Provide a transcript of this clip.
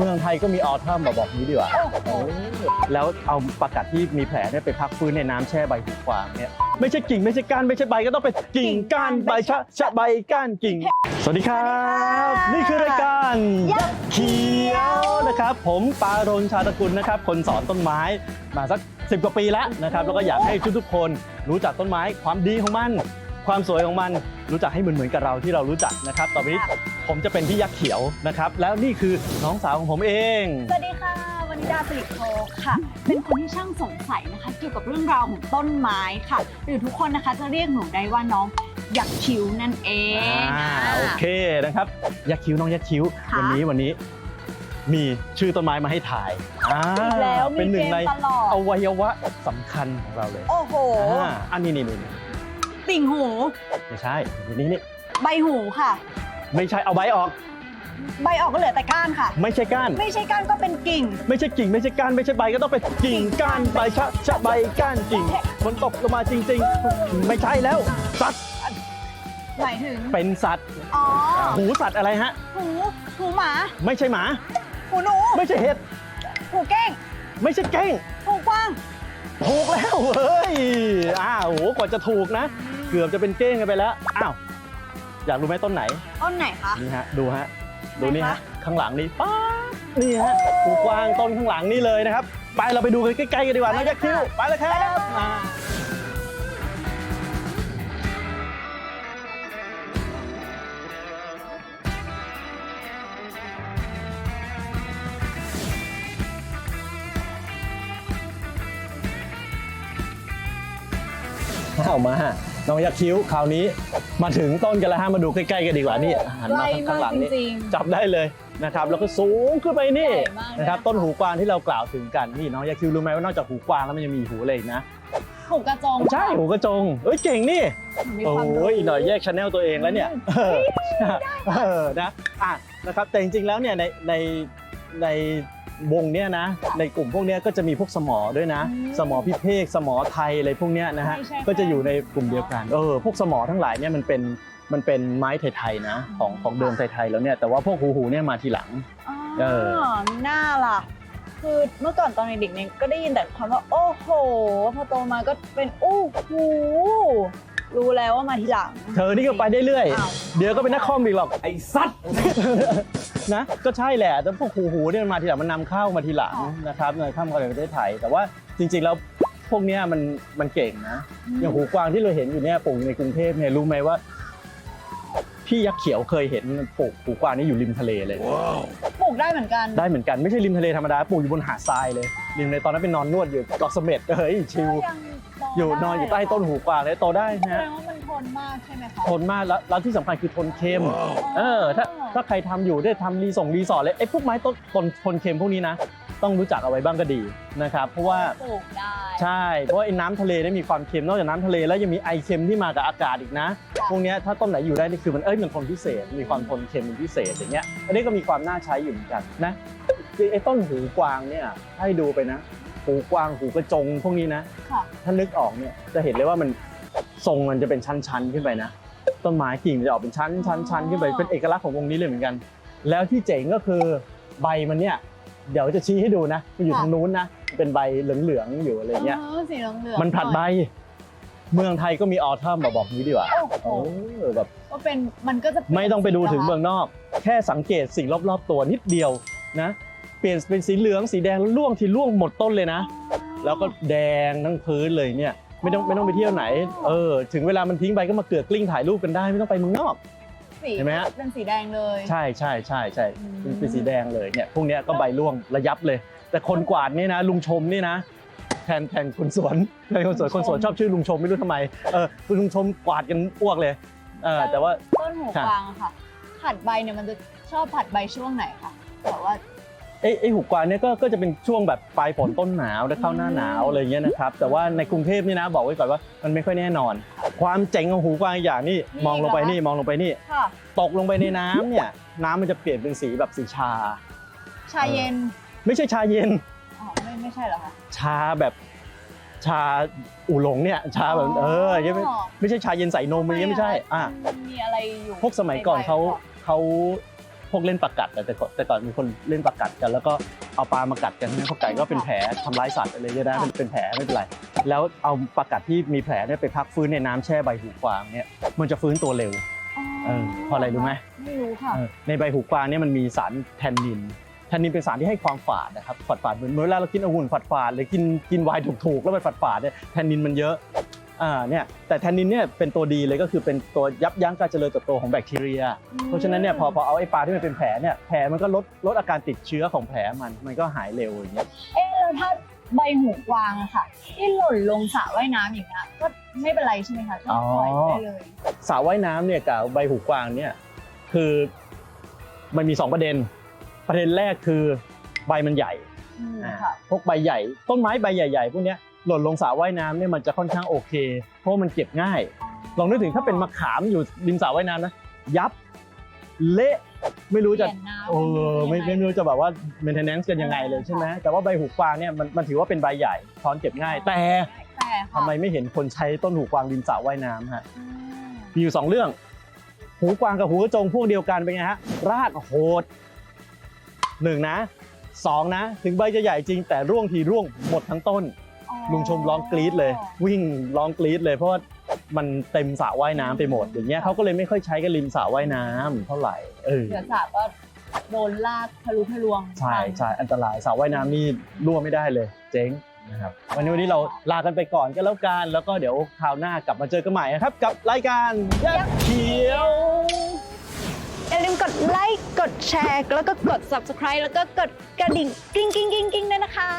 เมืองไทยก็มีออทัมมาบอกนี้ดีกว่าโอ้โหแล้วเอาประกัดที่มีแผลเนี่ยไปพักฟื้นในน้ำแช่ใบหูกวางเนี่ยไม่ใช่กิ่งไม่ใช่ก้านไม่ใช่ใบก็ต้องเป็นกิ่งก้านใบชะชะใบก้านกิ่ง สวัสดีครับ นี่คือรายการยักษ์เขียวนะครับ ผมปาโรนชาตกุลนะครับ คนสอนต้นไม้มาสักสิบกว่าปีแล้วนะครับแล้วก็อยากให้ทุกๆคนรู้จักต้นไม้ความดีของมัน ความสวยของมันรู้จักให้เหมือนเหมือนๆกับเราที่เรารู้จักนะครับต่อไปนี้ผมจะเป็นพี่ยักษ์เขียวนะครับ แล้วนี่คือน้องสาวของผมเอง สวัสดีค่ะวนิดาสิริโคค่ะ เป็นคนที่ช่างสงสัยนะคะ เกี่ยวกับเรื่องราวของต้นไม้ค่ะ หรือทุกคนนะคะจะเรียกหนูได้ว่าน้องยักษ์คิ้วนั่นเองอ่าค่ะโอเคนะครับยักษ์คิ้วน้องยักษ์คิ้วค่ะวันนี้วันนี้มีชื่อต้นไม้มาให้ถ่ายอ่าอีกแล้วมีเป็นหนึ่งเกมในตลอดอวัยวะสำคัญของเราเลย โอ้โหอ่าอันนี้นี่นี่นี่ ติ่งหู ไม่ใช่อันนี้นี่ใบหูค่ะ ไม่ใช่เอาใบออก ใบออกก็เหลือแต่ก้านค่ะ ไม่ใช่ก้าน ไม่ใช่ก้านก็เป็นกิ่ง ไม่ใช่กิ่ง ไม่ใช่ก้านไม่ใช่ใบก็ต้องเป็นกิ่งก้านใบชะชะใบก้านกิ่งมันตกลงมาจริง ๆ ไม่ใช่แล้ว สัตว์หมายถึงเป็นสัตว์อ๋อหูสัตว์อะไรฮะ หูหูหมา ไม่ใช่หมา หูหนู ไม่ใช่เห็ดหูเก้ง ไม่ใช่เก้งหูกว้างถูกแล้วเฮ้ยอ้าวโหกว่าจะถูกนะ เกือบจะเป็นเก้งกันไปแล้ว อ้าว อยากรู้ไหมต้นไหน ต้นไหนคะ นี่ฮะ ดูฮะ ดูนี่ไหนฮะคะข้างหลังนี่ป๊าบนี่ฮะหูกวางต้นข้างหลังนี่เลยนะครับ ไปเราไปดูกันใกล้ๆกันดีกว่าน้องยักษ์คิ้ว ไปเลยครับอ่าเอามาฮะ น้องยักษ์คิ้วคราวนี้มาถึงต้นกันแล้วฮะมาดูใกล้ๆกันดีกว่านี่หันมาข้างหลังนี่จริงจับได้เลยนะครับแล้วก็สูงขึ้นไปนี่ใหญ่มากเลยนะครับนะคะต้นหูกวางที่เรากล่าวถึงกันนี่น้องยาคิวรู้ไหมว่านอกจากหูกวางแล้วมันยังมีหูอะไรอีกนะหูกระจงใช่หูกระจงเอ้ยเก่งนี่มีความรู้โอ้ยหน่อยแยกชแนลตัวเองแล้วเนี่ยเออเออนะอะนะครับแต่จริงๆแล้วเนี่ยในในใน วงเนี้ยนะ ในกลุ่มพวกเนี้ยก็จะมีพวกสมอด้วยนะ สมอพิเภกสมอไทยอะไรพวกเนี้ยนะฮะไม่ใช่ ก็จะอยู่ในกลุ่มเดียวกันเออพวกสมอทั้งหลายเนี่ยมันเป็นมันเป็นไม้ไทยๆนะของของเดิมไทยๆแล้วเนี่ยแต่ว่าพวกหูหูเนี่ยมาทีหลังอ๋อเออมีหน้าล่ะ คือเมื่อก่อนตอนเด็กๆเนี่ยก็ได้ยินแต่คำว่าโอ้โห พอโตมาก็เป็นอู้หูรู้แล้วว่ามาทีหลังเธอนี่ก็ไปได้เรื่อย อ้าว เดี๋ยวก็เป็นนักคอมอีกหรอกไอ้สัตว์ นะก็ใช่แหละแต่พวกหูหูเนี่ยมันมาทีหลังมันนำเข้ามาทีหลังนะครับในข้ามกันในประเทศไทย แต่ว่าจริงๆแล้วพวกเนี้ยมันมันเก่งนะ อย่างหูกวางที่เราเห็นอยู่เนี่ยปลูกอยู่ในกรุงเทพเนี่ยรู้ไหมว่าพี่ยักษ์เขียวเคยเห็นปลูกหูกวางนี่อยู่ริมทะเลเลย ปลูกได้เหมือนกัน ได้เหมือนกันไม่ใช่ริมทะเลธรรมดาปลูกอยู่บนหาดทรายเลยริมในตอนนั้นเป็นนอนนวดอยู่เกาะเสม็ดเฮ้ยชิวยังโตอยู่นอนอยู่ใต้ต้นหูกวางเลยโตได้แสดนะ งว่ามันท นมากใช่ไหมคะ ทนมากแล้วแล้วที่สำคัญคือทนเค็ม เออ ถ้าถ้าใครทำอยู่ได้ทำรีส่งรีสอร์ทเลยไอ้พวกไม้ต้นทนทนเค็มพวกนี้นะ ต้องรู้จักเอาไว้บ้างก็ดีนะครับ เพราะว่า ปลูกได้ใช่ เพราะว่าไอ้น้ำทะเลเนี่ยมีความเค็ม นอกจากน้ำทะเลแล้วยังมีไอเค็มที่มากับอากาศอีกนะ พวกเนี้ยถ้าต้นไหนอยู่ได้นี่คือมันเอ้ยมันทนพิเศษ มีความทนเค็มเป็นพิเศษอย่างเงี้ย อันนี้ก็มีความน่าใช้อยู่เหมือนกันนะคือไอ้ต้นหูกวางเนี่ยให้ดูไปนะ หูกวางหูกระจงพวกนี้นะ ค่ะ ถ้านึกออกเนี่ยจะเห็นเลยว่ามัน ทรงมันจะเป็นชั้นๆขึ้นไปนะ ต้นไม้กิ่งมันจะออกเป็นชั้นชั้นชั้นขึ้นไปเป็นเอกลักษณ์ของวงนี้เลยเหมือนกัน แล้วที่เจ๋งก็คือใบมันเนี่ยเดี๋ยวจะชี้ให้ดูนะมันอยู่ทางนู้นนะเป็นใบเหลืองๆอยู่อะไรเงี้ยออสีเหลืองๆมันผลัดใบ เมืองไทยก็มีออทัมมาบอกนี้ดีกว่าโอ้โหเออแบบก็เป็นมันก็จะเปลี่ยนไม่ต้องไปดูถึงสีเมืองนอก แค่สังเกตสิ่งรอบๆตัวนิดเดียวนะเปลี่ยนเป็นสีเหลืองสีแดงแล้วร่วงทีร่วงหมดต้นเลยนะ แล้วก็แดงทั้งพื้นเลยเนี่ย ไม่ต้องไม่ต้องไปเที่ยวไหน เออ ถึงเวลามันทิ้งไปก็มาเกลือกกลิ้งถ่ายรูปกันได้ ไม่ต้องไปเมืองนอก สีเห็นไหมฮะ เป็นสีแดงเลย ใช่ใช่ใช่ใช่อืมเป็นเป็นสีแดงเลยเนี่ยพวกเนี้ยก็ใบร่วงระยับเลย แต่คนกวาดนี่นะ ลุงชมนี่นะแทนแทนคนสวนแทนคนสวนคนสวนชอบชื่อลุงชมไม่รู้ทำไมเออคือลุงชมกวาดกันอ้วกเลยเออแต่ว่าต้นหูค่ะกวางอะค่ะผัดใบเนี่ยมันจะชอบผัดใบช่วงไหนคะแบบว่า ไอ้ไอ้หูกวางเนี่ยก็ก็จะเป็นช่วงแบบปลายฝนต้นหนาวแล้วเข้าหน้าหนาวอะไรเงี้ยนะครับแต่ว่าในกรุงเทพนี่นะบอกไว้ก่อนว่ามันไม่ค่อยแน่นอน ความเจ๋งของหูกวางอีกอย่างนี่นี่มองลงไปเหรอนี่มองลงไปนี่ค่ะตกลงไปในน้ำเนี่ยน้ำมันจะเปลี่ยนเป็นสีแบบสีชา ชาเย็นไม่ใช่ชาเย็น อ๋อไม่ไม่ใช่เหรอคะชาแบบชาอูหลงเนี่ยชาแบบเออยังไม่ไม่ใช่ชาเย็นใส่นมอะไรเงี้ยไม่ใช่อะมันมีอะไรอยู่พวกสมัยก่อนเขาใใบเขา พวกเล่นปลากัดแต่ก่อนแต่ก่อนมีคนเล่นปลากัดกัน แล้วก็เอาปลามากัดกันนะเพราะไก่ก็เป็นแผลทำร้ายสัตว์อะไรเงี้ยนะเป็นเป็นแผลไม่เป็นไรแล้วเอาปลากัดที่มีแผลเนี่ยไปพักฟื้นในน้ำแช่ใบหูกวางเนี่ยมันจะฟื้นตัวเร็วเออเพราะอะไรรู้ไหมไม่รู้ค่ะเออในใบหูกวางเนี่ยมันมีสารแทนนินแทนนินเป็นสารที่ให้ความฝาดนะครับฝาดฝาดๆเหมือนเวลาเรากินองุ่นฝาดฝาดๆหรือกินกินไวน์ถูกๆแล้วมันฝาดฝาดๆเนี่ยแทนนินมันเยอะ อ่าเนี่ยแต่แทนนินเนี่ยเป็นตัวดีเลยก็คือเป็นตัวยับยั้งการเจริญเติบโตของแบคทีเรีย เพราะฉะนั้นเนี่ยพอพอเอาไอ้ปลาที่มันเป็นแผลเนี่ยแผลมันก็ลดลดอาการติดเชื้อของแผลมันมันก็หายเร็วอย่างเงี้ยเอ๊ะแล้วถ้าใบหูกวางอะค่ะ ที่หล่นลงสระว่ายน้ำอย่างเงี้ยก็ไม่เป็นไรใช่ไหมคะก็ปล่อยได้เลยสระว่ายน้ำเนี่ยกับใบหูกวางเนี่ยคือมันมีสองประเด็น ประเด็นแรกคือใบมันใหญ่อืมอ่าค่ะพวกใบใหญ่ ต้นไม้ใบใหญ่ ๆ พวกเนี้ย หล่นลงสระว่ายน้ำเนี่ยมันจะค่อนข้างโอเค เพราะว่ามันเก็บง่าย ลองนึกถึงถ้าเป็นมะขามอยู่ริมสระว่ายน้ำนะ ยับ เละไม่รู้จะ เปลี่ยนน้ำเออไม่ไม่รู้จะแบบว่า maintenance กันยังไงเลยใช่ไหมแต่ว่าใบหูกวางเนี่ยมันมันถือว่าเป็นใบใหญ่ช้อนเก็บง่าย แต่แต่ทำไมไม่เห็นคนใช้ต้นหูกวางริมสระว่ายน้ำฮะ อืมมีอยู่สองเรื่อง หูกวางกับหูกระจงพวกเดียวกันเป็นไงฮะ รากโหดหนึ่งนะสองนะ ถึงใบจะใหญ่จริงแต่ร่วงทีร่วงหมดทั้งต้นอ๋อ ลุงชมร้องกรี๊ดเลย วิ่งร้องกรี๊ดเลยเพราะว่ามันเต็มสระว่ายน้ำไปหมดอย่างเงี้ยเขาก็เลยไม่ค่อยใช้กันริมสระว่ายน้ำเท่าไหร่เออเดี๋ยวสระก็โดนลากทะลุทะลวงใช่ใช่อันตรายสระว่ายน้ำนี่รั่วไม่ได้เลย เจ๊งนะครับวันนี้วันนี้เราลากันไปก่อนก็แล้วกันแล้วก็เดี๋ยวคราวหน้ากลับมาเจอกันใหม่นะครับ กับรายการยักษ์เขียว อย่าลืมกดไลค์กดแชร์ แล้วก็กด subscribe แล้วก็กดกระดิ่งกิ้งกิ้งกิ้งกิ้งด้วยนะคะ